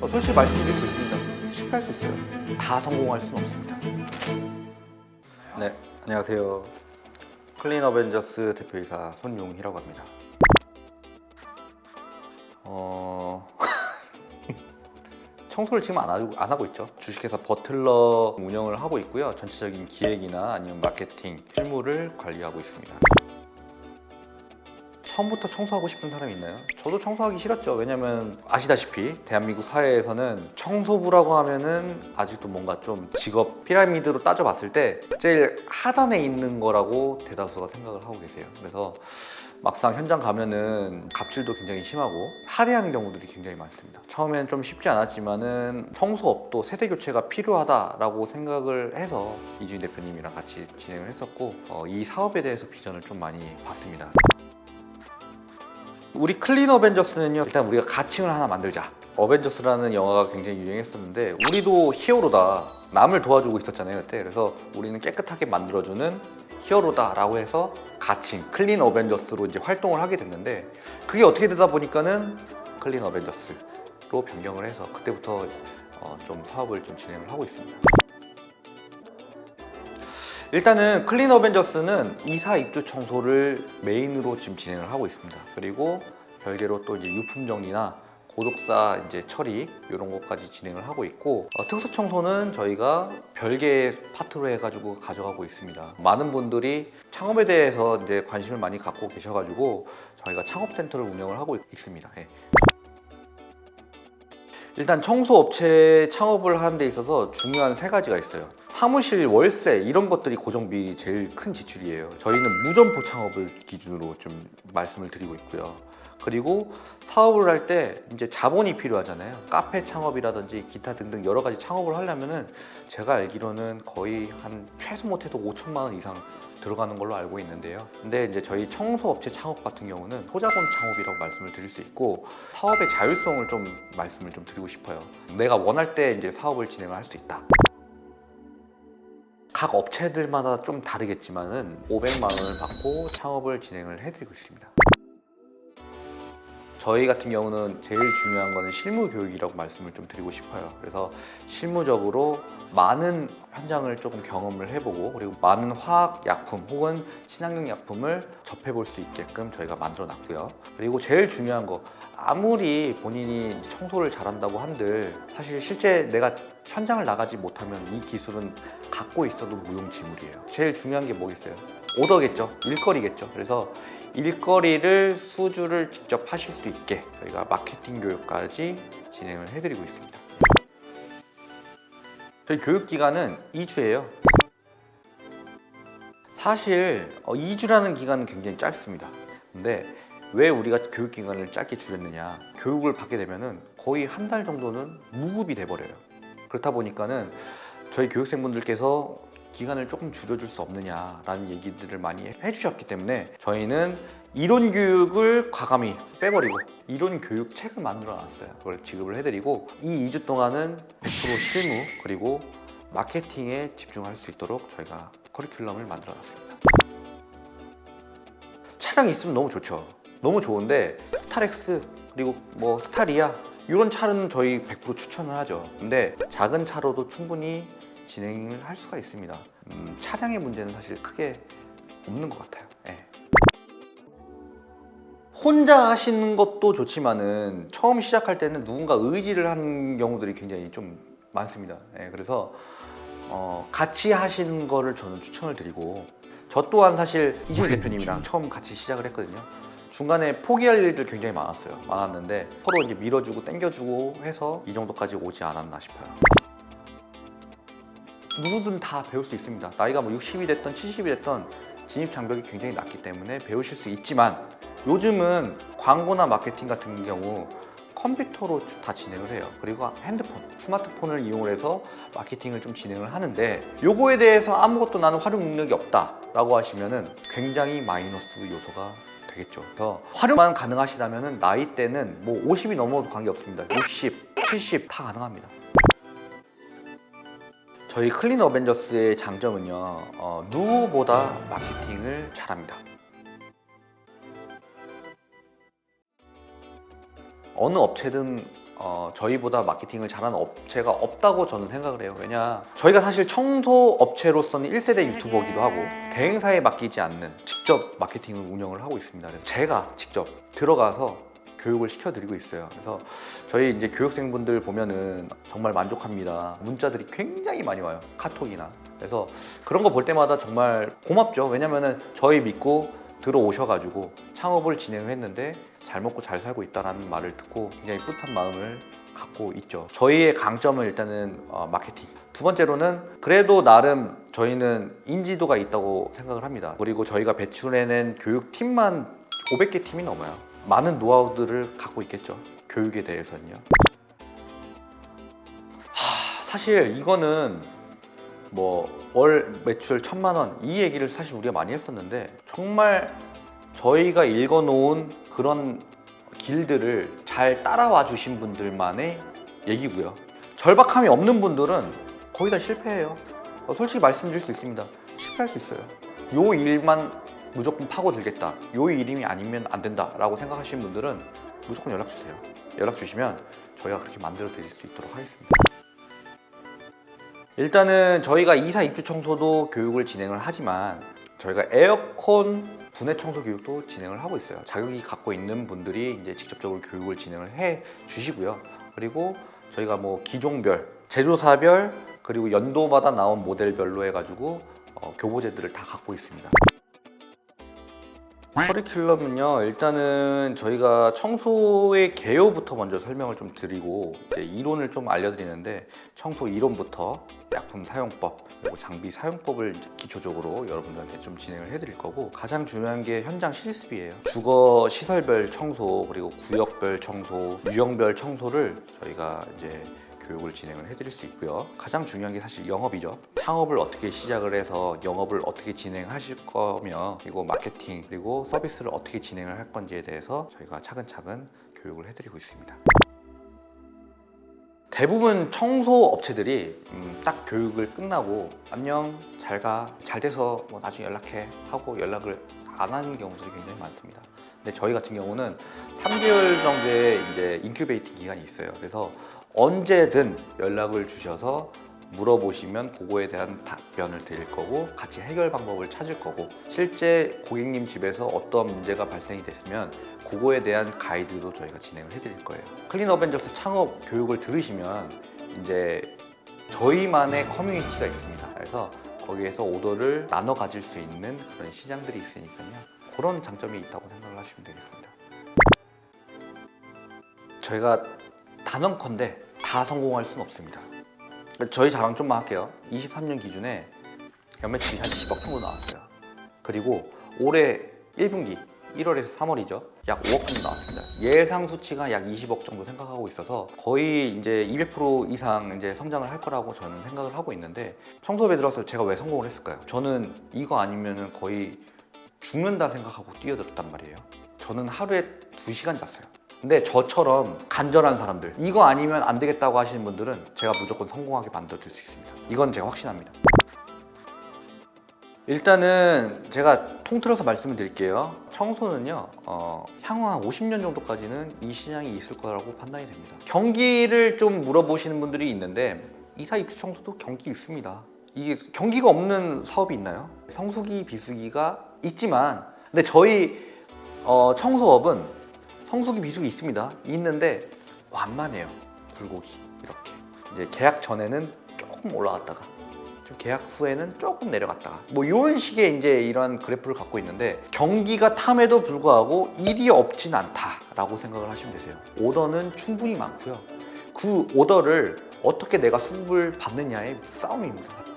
어, 솔직히 말씀드릴 수 있습니다. 실패할 수 있어요. 다 성공할 수는 없습니다. 네, 안녕하세요. 클린 어벤져스 대표이사 손용희라고 합니다. 어... 청소를 지금 안 하고, 안 하고 있죠. 주식회사 버틀러 운영을 하고 있고요. 전체적인 기획이나 아니면 마케팅, 실무를 관리하고 있습니다. 처음부터 청소하고 싶은 사람이 있나요? 저도 청소하기 싫었죠. 왜냐면 아시다시피 대한민국 사회에서는 청소부라고 하면은 아직도 뭔가 좀 직업 피라미드로 따져봤을 때 제일 하단에 있는 거라고 대다수가 생각을 하고 계세요. 그래서 막상 현장 가면은 갑질도 굉장히 심하고 하대하는 경우들이 굉장히 많습니다. 처음엔 좀 쉽지 않았지만은 청소업도 세대 교체가 필요하다라고 생각을 해서 이주인 대표님이랑 같이 진행을 했었고 어, 이 사업에 대해서 비전을 좀 많이 봤습니다. 우리 클린 어벤져스는요 일단 우리가 가칭을 하나 만들자. 어벤져스라는 영화가 굉장히 유행했었는데 우리도 히어로다 남을 도와주고 있었잖아요 그때. 그래서 우리는 깨끗하게 만들어주는 히어로다 라고 해서 가칭 클린 어벤져스로 이제 활동을 하게 됐는데 그게 어떻게 되다 보니까는 클린 어벤져스로 변경을 해서 그때부터 어, 좀 사업을 좀 진행을 하고 있습니다 일단은 클린 어벤져스는 이사 입주 청소를 메인으로 지금 진행을 하고 있습니다. 그리고 별개로 또 이제 유품 정리나 고독사 이제 처리 이런 것까지 진행을 하고 있고 어, 특수 청소는 저희가 별개 파트로 해가지고 가져가고 있습니다. 많은 분들이 창업에 대해서 이제 관심을 많이 갖고 계셔가지고 저희가 창업 센터를 운영을 하고 있- 있습니다. 예. 일단 청소업체 창업을 하는 데 있어서 중요한 세 가지가 있어요. 사무실 월세 이런 것들이 고정비 제일 큰 지출이에요. 저희는 무점포 창업을 기준으로 좀 말씀을 드리고 있고요. 그리고 사업을 할 때 이제 자본이 필요하잖아요. 카페 창업이라든지 기타 등등 여러 가지 창업을 하려면은 제가 알기로는 거의 한 최소 못해도 5천만 원 이상 들어가는 걸로 알고 있는데요. 근데 이제 저희 청소업체 창업 같은 경우는 소자본 창업이라고 말씀을 드릴 수 있고 사업의 자율성을 좀 말씀을 좀 드리고 싶어요. 내가 원할 때 이제 사업을 진행을 할 수 있다. 각 업체들마다 좀 다르겠지만은 500만 원을 받고 창업을 진행을 해드리고 있습니다. 저희 같은 경우는 제일 중요한 거는 실무 교육이라고 말씀을 좀 드리고 싶어요. 그래서 실무적으로 많은 현장을 조금 경험을 해보고 그리고 많은 화학 약품 혹은 친환경 약품을 접해볼 수 있게끔 저희가 만들어 놨고요. 그리고 제일 중요한 거 아무리 본인이 청소를 잘한다고 한들 사실 실제 내가 현장을 나가지 못하면 이 기술은 갖고 있어도 무용지물이에요. 제일 중요한 게 뭐겠어요? 오더겠죠. 일거리겠죠. 그래서 일거리를 수주를 직접 하실 수 있게 저희가 마케팅 교육까지 진행을 해드리고 있습니다. 저희 교육 기간은 2주예요. 사실 2주라는 기간은 굉장히 짧습니다. 근데 왜 우리가 교육 기간을 짧게 줄였느냐? 교육을 받게 되면은 거의 한 달 정도는 무급이 돼 버려요. 그렇다 보니까는 저희 교육생분들께서 기간을 조금 줄여줄 수 없느냐라는 얘기들을 많이 해주셨기 때문에 저희는 이론 교육을 과감히 빼버리고 이론 교육 책을 만들어 놨어요. 그걸 지급을 해드리고 이 2주 동안은 100% 실무 그리고 마케팅에 집중할 수 있도록 저희가 커리큘럼을 만들어 놨습니다. 차량이 있으면 너무 좋죠. 너무 좋은데 스타렉스 그리고 뭐 스타리아 이런 차는 저희 100% 추천을 하죠. 근데 작은 차로도 충분히 진행을 할 수가 있습니다. 음, 차량의 문제는 사실 크게 없는 것 같아요. 예. 혼자 하시는 것도 좋지만은 처음 시작할 때는 누군가 의지를 하는 경우들이 굉장히 좀 많습니다. 예, 그래서 어, 같이 하시는 거를 저는 추천을 드리고 저 또한 사실 이준 대표님이랑 처음 같이 시작을 했거든요. 중간에 포기할 일들 굉장히 많았어요. 많았는데 서로 이제 밀어주고 당겨주고 해서 이 정도까지 오지 않았나 싶어요. 누구든 다 배울 수 있습니다. 나이가 뭐 60이 됐던 70이 됐던 진입 장벽이 굉장히 낮기 때문에 배우실 수 있지만 요즘은 광고나 마케팅 같은 경우 컴퓨터로 다 진행을 해요. 그리고 핸드폰, 스마트폰을 이용을 해서 마케팅을 좀 진행을 하는데 요거에 대해서 아무것도 나는 활용 능력이 없다라고 하시면은 굉장히 마이너스 요소가 되겠죠. 그래서 활용만 가능하시다면은 나이대는 뭐 50이 넘어도 관계 없습니다. 60, 70 다 가능합니다. 저희 클린 어벤져스의 장점은요 어, 누구보다 마케팅을 잘합니다 어느 업체든 어, 저희보다 마케팅을 잘하는 업체가 없다고 저는 생각을 해요. 왜냐 저희가 사실 청소 업체로서는 1세대 유튜버기도 하고 대행사에 맡기지 않는 직접 마케팅을 운영을 하고 있습니다. 그래서 제가 직접 들어가서 교육을 시켜드리고 있어요. 그래서 저희 이제 교육생분들 보면은 정말 만족합니다. 문자들이 굉장히 많이 와요. 카톡이나. 그래서 그런 거 볼 때마다 정말 고맙죠. 왜냐면은 저희 믿고 들어오셔가지고 창업을 진행했는데 잘 먹고 잘 살고 있다라는 말을 듣고 굉장히 뿌듯한 마음을 갖고 있죠. 저희의 강점은 일단은 어, 마케팅. 두 번째로는 그래도 나름 저희는 인지도가 있다고 생각을 합니다. 그리고 저희가 배출해낸 교육팀만 500개 팀이 넘어요. 많은 노하우들을 갖고 있겠죠. 교육에 대해서는요. 하, 사실 이거는 뭐 월 매출 천만 원 이 얘기를 사실 우리가 많이 했었는데 정말 저희가 읽어놓은 그런 길들을 잘 따라와 주신 분들만의 얘기고요. 절박함이 없는 분들은 거의 다 실패해요. 어, 솔직히 말씀드릴 수 있습니다. 실패할 수 있어요. 요 일만 무조건 파고들겠다. 요 일이 아니면 안 된다 라고 생각하시는 분들은 무조건 연락 주세요. 연락 주시면 저희가 그렇게 만들어 드릴 수 있도록 하겠습니다. 일단은 저희가 이사 입주 청소도 교육을 진행을 하지만 저희가 에어컨 분해 청소 교육도 진행을 하고 있어요. 자격이 갖고 있는 분들이 이제 직접적으로 교육을 진행을 해 주시고요. 그리고 저희가 뭐 기종별, 제조사별 그리고 연도마다 나온 모델별로 해가지고 어, 교보제들을 다 갖고 있습니다. 커리큘럼은요 일단은 저희가 청소의 개요부터 먼저 설명을 좀 드리고 이제 이론을 좀 알려드리는데 청소 이론부터 약품 사용법 그리고 장비 사용법을 이제 기초적으로 여러분들한테 좀 진행을 해드릴 거고 가장 중요한 게 현장 실습이에요. 주거 시설별 청소 그리고 구역별 청소 유형별 청소를 저희가 이제 교육을 진행을 해드릴 수 있고요. 가장 중요한 게 사실 영업이죠. 창업을 어떻게 시작을 해서 영업을 어떻게 진행하실 거며 그리고 마케팅 그리고 서비스를 어떻게 진행을 할 건지에 대해서 저희가 차근차근 교육을 해드리고 있습니다. 대부분 청소 업체들이 음, 딱 교육을 끝나고 안녕 잘 가 잘 돼서 뭐 나중에 연락해 하고 연락을 안 하는 경우들이 굉장히 많습니다. 근데 저희 같은 경우는 3개월 정도의 이제 인큐베이팅 기간이 있어요. 그래서 언제든 연락을 주셔서 물어보시면 그거에 대한 답변을 드릴 거고 같이 해결 방법을 찾을 거고 실제 고객님 집에서 어떤 문제가 발생이 됐으면 그거에 대한 가이드도 저희가 진행을 해드릴 거예요. 클린 어벤져스 창업 교육을 들으시면 이제 저희만의 커뮤니티가 있습니다. 그래서 거기에서 오더를 나눠 가질 수 있는 그런 시장들이 있으니까요. 그런 장점이 있다고 생각을 하시면 되겠습니다. 저희가 단언컨대 다 성공할 수는 없습니다. 저희 자랑 좀만 할게요. 23년 기준에 연매출이 한 10억 정도 나왔어요. 그리고 올해 1분기 1월에서 3월이죠. 약 5억 정도 나왔습니다. 예상 수치가 약 20억 정도 생각하고 있어서 거의 이제 200% 이상 이제 성장을 할 거라고 저는 생각을 하고 있는데 청소업에 들어서 제가 왜 성공을 했을까요? 저는 이거 아니면은 거의 죽는다 생각하고 뛰어들었단 말이에요. 저는 하루에 2시간 잤어요. 근데 저처럼 간절한 사람들 이거 아니면 안 되겠다고 하시는 분들은 제가 무조건 성공하게 만들어 드릴 수 있습니다. 이건 제가 확신합니다. 일단은 제가 통틀어서 말씀을 드릴게요. 청소는요, 어, 향후 한 50년 정도까지는 이 시장이 있을 거라고 판단이 됩니다. 경기를 좀 물어보시는 분들이 있는데 이사 입주 청소도 경기 있습니다. 이게 경기가 없는 사업이 있나요? 성수기, 비수기가 있지만, 근데 저희 어, 청소업은 성수기, 비수기 있습니다. 있는데 완만해요. 굴곡이 이렇게. 이제 계약 전에는 조금 올라갔다가 좀 계약 후에는 조금 내려갔다가 뭐 이런 식의 이제 이런 그래프를 갖고 있는데 경기가 탐에도 불구하고 일이 없진 않다라고 생각을 하시면 되세요. 오더는 충분히 많고요. 그 오더를 어떻게 내가 수급을 받느냐의 싸움입니다.